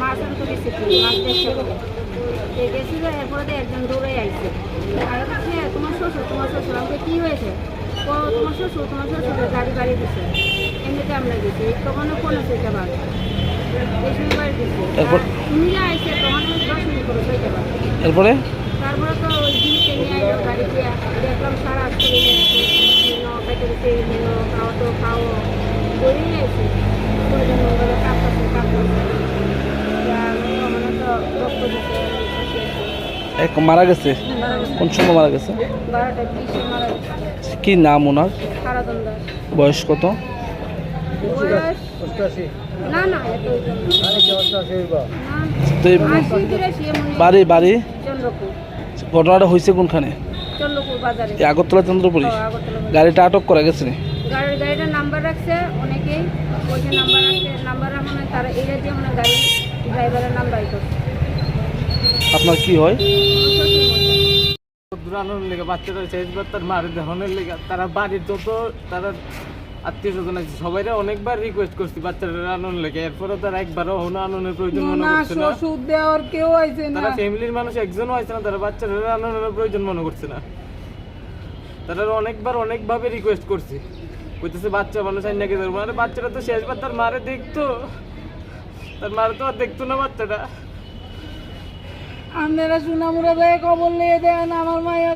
মাছের তো বেশি মাছ দেশে গেছিল এরপরে একজন দৌড়ে আইছে আর কাছে তোমার শ্বশুর তোমার শ্বশুর আমাকে কী হয়েছে ও তোমার শ্বশুর তোমার শ্বশুর গাড়ি বাড়ি দিছে এমনিতে আমরা গেছি তখনও কোনো সেটা পারব এরপরে? এক মারা গেছে? কোন সময় মারা গেছে? কি নাম ওনার? বয়স কত? বাড়ি বাড়ি? ঘটনাটা হয়েছে কোনখানে? আগরতলা চন্দ্রপুরি। গাড়িটা আটক করা গেছে নি? নাম্বার রাখছে অনেকেই। নাম্বার রাখছে নাম্বার তারা এই যে গাড়ি ড্রাইভারের নাম বাই করছে আপনার কি হয়? দূরানোর লেগে বাচ্চারা শেষবার তার মারে দেহনের লেগে। তারা বাড়ির যত তারা আত্মীয় স্বজন আছে সবাই অনেকবার রিকোয়েস্ট করছি বাচ্চারা আনন্দ লেগে। এরপরে তারা একবারও হনো প্রয়োজন মনে করছে না। শ্বশুর দেওয়ার কেউ আইছে না। তারা ফ্যামিলির মানুষ একজনও না তারা বাচ্চারা প্রয়োজন মনে করছে না। তারা অনেকবার অনেকভাবে রিকোয়েস্ট করছে। কইতেছে বাচ্চা মানুষ আইন নাকি ধরবো আরে বাচ্চারা তো শেষবার তার মারে দেখতো। তার মারে তো আর দেখতো না বাচ্চাটা। আপনারা সুনামুরা দেয় খবর নিয়ে দেন আমার মায়ের